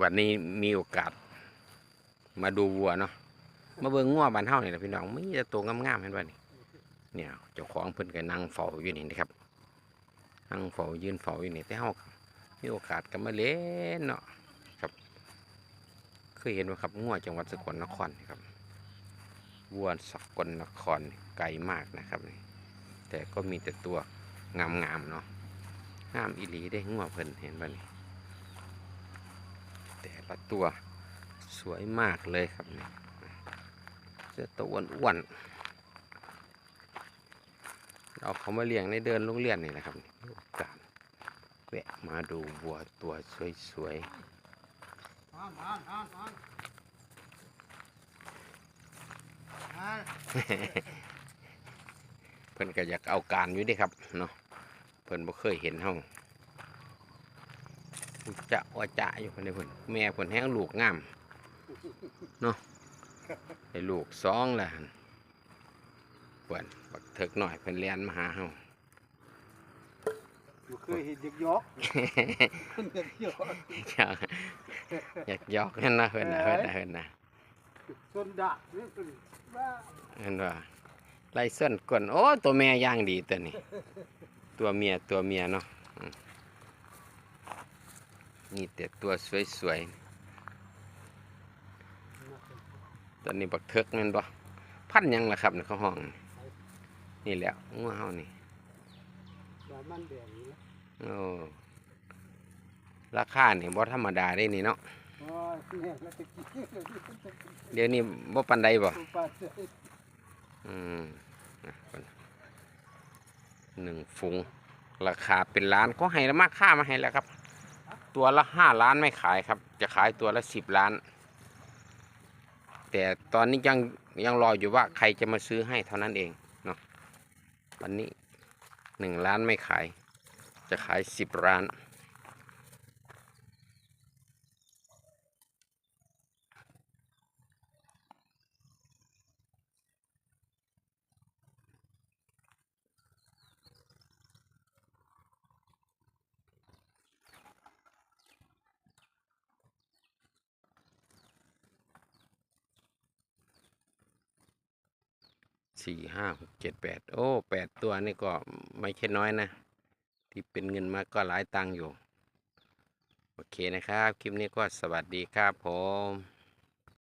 วันนี้มีโอกาส มาดูวัวเนาะมาเบิ่งงัวบ้านเฮานี่แหละพี่น้องมีแต่ตัวงามๆเห็นบ่นี่เนี่ยเจ้าของเพิ่นก็นั่งเฝ้าอยู่นี่นะครับนั่งเฝ้ายืนเฝ้าอยู่นี่แต่เฮามีโอกาสก็มาเล่นเนาะครับเคยเห็นว่าครับงัวจังหวัดสกลนครนะครับวัวสกลนครไกลมากนะครับ แต่ก็มีแต่ตัวงามๆเนาะงามอีหลีได้งัวเพิ่นเห็นบ่นี่ แต่ละตัวสวยมากเลยครับเนี่เสื้อตัวอ้วนๆเราเขามาเลี้ยงในเดินโรงเรียนนี่นะครับโอกาสแวะมาดูวัวตัวสวยๆเพิ่นก็อยากเอาการอยู่ดิครับเนาะเพิ่นบ่เคยเห็นเฮา จะว่าจะอยู่เพิ่นเด้อเพิ่นแม่เพิ่นแห้งลูกงามเนาะได้ลูกสองแล้วหั่นเพิ่นบักเถิกหน่อยเพิ่นเลียนมาหาเฮาอยู่เคยเห็นเด็กยอกคนเด็กยอกอยากอยากหยอกนั่นนะเพิ่นนะเพิ่นนะเพิ่นนะจนดะนี่เป็นบ้าเพิ่นว่าไล่ส้นก้นโอ้ตัวแม่ย่างดีตัวนี้ ตัวเมียตัวเมียเนาะอืม นี่แต่ตัวสวยๆตัวนี้บักเทิกแม่นบ่พันหยังล่ะครับในเขาห้อง นี่แหละงัวเฮานี่ว่ามันแดงนี่นะโอ้ราคานี่บ่ธรรมดาเด้นี่เนาะโอ้ยเนี่ยแล้วจะกินเลยจะกินเดี๋ยวนี้บ่ปานใดบ่ตัวปลาเสยอืมนะเพิ่นหนึ่งฝูงราคาเป็นล้านก็ให้ละมากค่ามาให้แล้วครับ ตัวละห้าล้านไม่ขายครับ จะขายตัวละสิบล้าน แต่ตอนนี้ยังยังรออยู่ว่าใครจะมาซื้อให้เท่านั้นเองเนาะวันนี้หนึ่งล้านไม่ขาย จะขายสิบล้าน สี่ห้าหกเจ็ดแปดโอ้แปดตัวนี่ก็ไม่ใช่น้อยนะ ที่เป็นเงินมาก็หลายตังค์อยู่ โอเคนะครับ คลิปนี้ก็สวัสดีครับผม